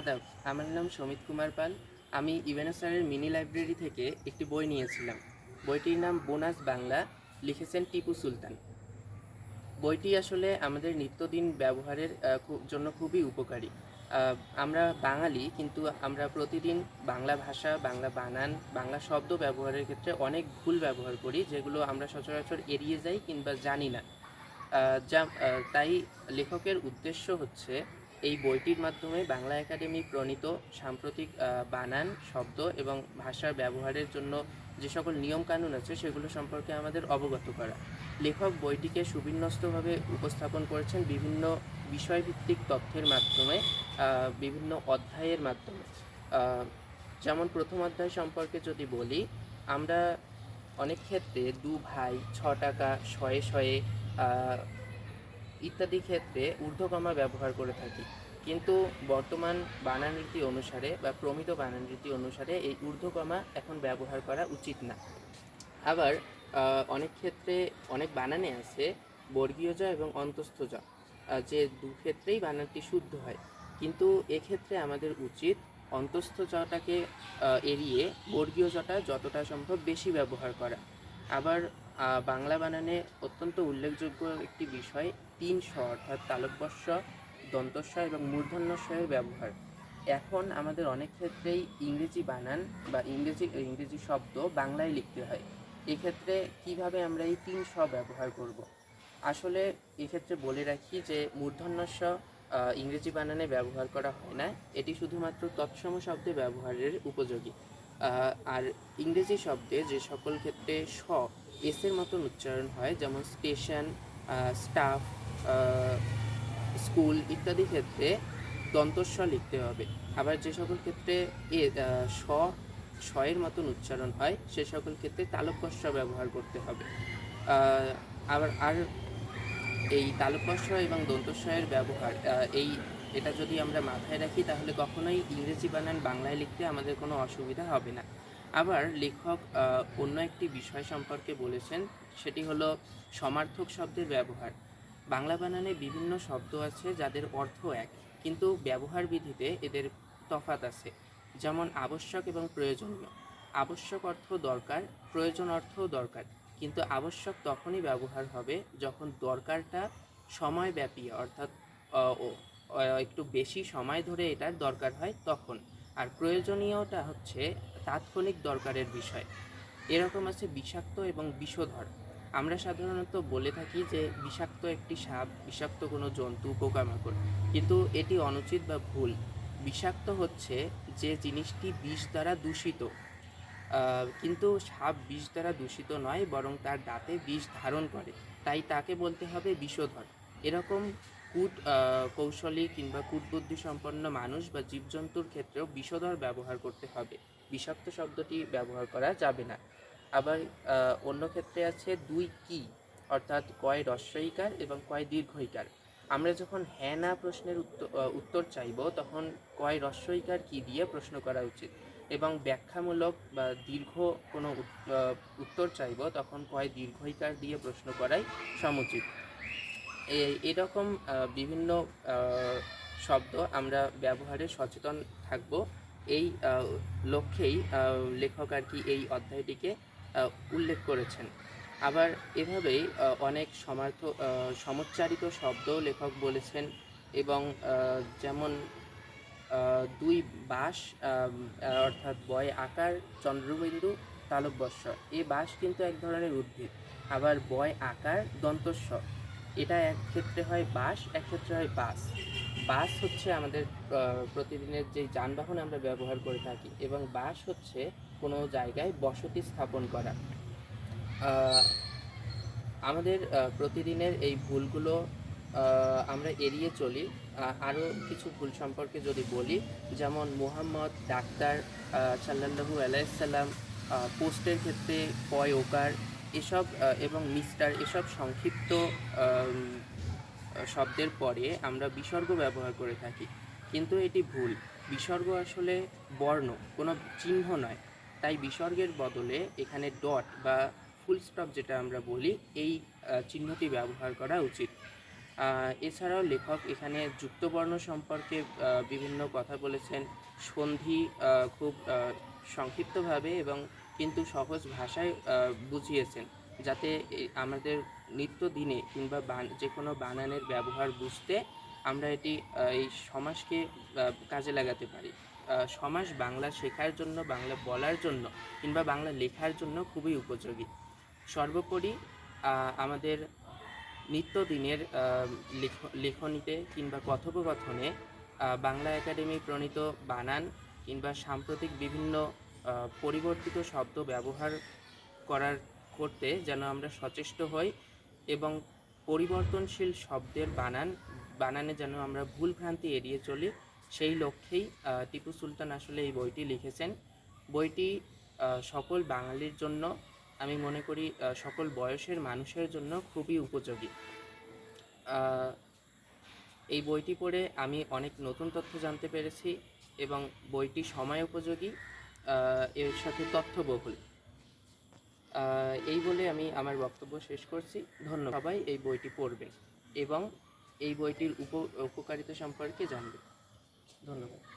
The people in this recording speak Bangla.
আদাব আমার নাম সমিত কুমার পাল। আমি ইভেনা স্যারের মিনি লাইব্রেরি থেকে একটি বই নিয়েছিলাম। বইটির নাম বোনাস বাংলা, লিখেছেন টিপু সুলতান। বইটি আসলে আমাদের নিত্যদিন ব্যবহারের জন্য খুবই উপকারী। আমরা বাঙালি, কিন্তু আমরা প্রতিদিন বাংলা ভাষা, বাংলা বানান, বাংলা শব্দ ব্যবহারের ক্ষেত্রে অনেক ভুল ব্যবহার করি, যেগুলো আমরা সচরাচর এড়িয়ে যাই কিংবা জানি না। যা তাই লেখকের উদ্দেশ্য হচ্ছে এই বইটির মাধ্যমে বাংলা একাডেমি প্রণীত সাম্প্রতিক বানান, শব্দ এবং ভাষার ব্যবহারের জন্য যে সকল নিয়মকানুন আছে সেগুলো সম্পর্কে আমাদের অবগত করা। লেখক বইটিকে সুবিন্যস্তভাবে উপস্থাপন করেছেন বিভিন্ন বিষয়ভিত্তিক তথ্যের মাধ্যমে বিভিন্ন অধ্যায়ের মাধ্যমে। যেমন প্রথম অধ্যায় সম্পর্কে যদি বলি, আমরা অনেক ক্ষেত্রে দু ভাই, ছ টাকা, শয়ে শয়ে ইত্যাদি ক্ষেত্রে ঊর্ধ্বকমা ব্যবহার করে থাকি। কিন্তু বর্তমান বানান রীতি অনুসারে বা প্রমিত বানান রীতি অনুসারে এই ঊর্ধ্বকমা এখন ব্যবহার করা উচিত না। আবার অনেক ক্ষেত্রে অনেক বানানে আছে বর্গীয় জ এবং অন্তস্থ জ যে দু ক্ষেত্রেই বানানটি শুদ্ধ হয়। কিন্তু এক্ষেত্রে আমাদের উচিত অন্তস্থ জটাকে এড়িয়ে বর্গীয় জটা যতটা সম্ভব বেশি ব্যবহার করা। আবার বাংলা বানানে অত্যন্ত উল্লেখযোগ্য একটি বিষয়, তিন স অর্থাৎ তালব্যস্য দন্তস্ব এবং মূর্ধন্য মূর্ধন্যস্বয়ের ব্যবহার। এখন আমাদের অনেক ক্ষেত্রেই ইংরেজি বানান বা ইংরেজি ইংরেজি শব্দ বাংলায় লিখতে হয়। এক্ষেত্রে কীভাবে আমরা এই তিন স ব্যবহার করব? আসলে এক্ষেত্রে বলে রাখি যে মূর্ধন্যস্ব আহ, ইংরেজি বানানে ব্যবহার করা হয় না। এটি শুধুমাত্র তৎসম শব্দে ব্যবহারের উপযোগী। আর ইংরেজি শব্দে যে সকল ক্ষেত্রে স এসের মতন উচ্চারণ হয় যেমন স্টেশন স্টাফ স্কুল ইত্যাদি ক্ষেত্রে দন্তস্ব লিখতে হবে। আবার যে সকল ক্ষেত্রে এ স শয়ের মতন উচ্চারণ হয়, সে সকল ক্ষেত্রে তালব্যস্ব ব্যবহার করতে হবে। আবার, আর এই তালব্যস্ব এবং দন্তস্বয়ের ব্যবহার এই, এটা যদি আমরা মাথায় রাখি, তাহলে কখনোই ইংরেজি বানান বাংলায় লিখতে আমাদের কোনো অসুবিধা হবে না। আবার লেখক অন্য একটি বিষয় সম্পর্কে বলেছেন, সেটি হলো সমার্থক শব্দের ব্যবহার। বাংলা বানানে বিভিন্ন শব্দ আছে যাদের অর্থ এক, কিন্তু ব্যবহার বিধিতে এদের তফাত আছে, যেমন আবশ্যক এবং প্রয়োজনীয়। আবশ্যক অর্থ দরকার, প্রয়োজন অর্থও দরকার, কিন্তু আবশ্যক তখনই ব্যবহার হবে যখন দরকারটা সময়ব্যাপী, অর্থাৎ ও- একটু বেশি সময় ধরে এটার দরকার হয় তখন। আর প্রয়োজনীয়টা হচ্ছে তাৎক্ষণিক দরকারের বিষয়। এরকম আছে বিষাক্ত এবং বিষধর। আমরা সাধারণত বলে থাকি যে বিষাক্ত একটি সাপ, বিষাক্ত কোনো জন্তু, পোকামাকড়। কিন্তু এটি অনুচিত বা ভুল। বিষাক্ত হচ্ছে যে জিনিসটি বিষ দ্বারা দূষিত। কিন্তু সাপ বিষ দ্বারা দূষিত নয়, বরং তার দাঁতে বিষ ধারণ করে। তাই তাকে বলতে হবে বিষধর। এরকম কূট কৌশলী কিংবা কূটবুদ্ধি সম্পন্ন মানুষ বা জীবজন্তুর ক্ষেত্রেও বিষধর ব্যবহার করতে হবে। বিষাক্ত শব্দটি ব্যবহার করা যাবে না। আবার অন্য ক্ষেত্রে আছে দুই কি, অর্থাৎ কয় রস্বইকার এবং কয় দীর্ঘইকার। আমরা যখন হ্যাঁ না প্রশ্নের উত্তর চাইব, তখন কয় রস্বইকার কি দিয়ে প্রশ্ন করা উচিত এবং ব্যাখ্যামূলক বা দীর্ঘ কোনো উত্তর চাইব, তখন কয় দীর্ঘইকার দিয়ে প্রশ্ন করাই সমুচিত। এরকম বিভিন্ন শব্দ আমরা ব্যবহারে সচেতন থাকব। এই লক্ষ্যেই লেখক আর কি এই অধ্যায়টিকে উল্লেখ করেছেন। আবার এভাবেই অনেক সমার্থ সমচ্চারিত শব্দও লেখক বলেছেন এবং যেমন দুই বাস অর্থাৎ বয় আকার, চন্দ্রবিন্দু তালব্যস্য এ বাস কিন্তু এক ধরনের উদ্ভিদ। আবার বয় আকার দন্তস্ব এটা এক ক্ষেত্রে হয় বাস এক ক্ষেত্রে হয় বাস বাস হচ্ছে আমাদের প্রতিদিনের যে যানবাহন আমরা ব্যবহার করে থাকি এবং বাস হচ্ছে কোনো জায়গায় বসতি স্থাপন করা। আমাদের প্রতিদিনের এই ভুলগুলো আমরা এড়িয়ে চলি। আরও কিছু ভুল সম্পর্কে যদি বলি যেমন মোহাম্মদ ডাক্তার আহ, সাল্লাল্লাহু আলাইসাল্লাম পোস্টের ক্ষেত্রে কয় ওকার এসব এবং মিস্টার এসব সংক্ষিপ্ত শব্দের পরে আমরা বিসর্গ ব্যবহার করে থাকি। কিন্তু এটি ভুল। বিসর্গ আসলে বর্ণ কোনো চিহ্ন নয়। তাই বিসর্গের বদলে এখানে ডট বা ফুল স্টপ যেটা আমরা বলি, এই চিহ্নটি ব্যবহার করা উচিত। এছাড়াও লেখক এখানে যুক্তবর্ণ সম্পর্কে বিভিন্ন কথা বলেছেন। সন্ধি খুব সংক্ষিপ্তভাবে এবং কিন্তু সহজ ভাষায় বুঝিয়েছেন। যাতে আমাদের নিত্যদিনে কিংবা যে কোনো বানানের ব্যবহার বুঝতে আমরা এটি এই সমাজকে কাজে লাগাতে পারি। সমাজ বাংলা শেখার জন্য, বাংলা বলার জন্য কিংবা বাংলা লেখার জন্য খুবই উপযোগী। সর্বোপরি আমাদের নিত্যদিনের লেখ- লেখনীতে কিংবা কথোপকথনে বাংলা একাডেমি প্রণীত বানান কিংবা সাম্প্রতিক বিভিন্ন পরিবর্তিত শব্দ ব্যবহার করার করতে যেন আমরা সচেষ্ট হই এবং পরিবর্তনশীল শব্দের বানান, বানানে যেন আমরা ভুল ভ্রান্তি এড়িয়ে চলি সেই লক্ষ্যেই টিপু সুলতান আসলে এই বইটি লিখেছেন। বইটি সকল বাঙালির জন্য, আমি মনে করি সকল বয়সের মানুষের জন্য খুবই উপযোগী। এই বইটি পড়ে আমি অনেক নতুন তথ্য জানতে পেরেছি এবং বইটি সময় উপযোগী এর সাথে তথ্যবহুল। এই বলে আমি আমার বক্তব্য শেষ করছি। ধন্যবাদ। সবাই এই বইটি পড়বে এবং এই বইটির উপ, উপকারিতা সম্পর্কে জানবে। ধন্যবাদ।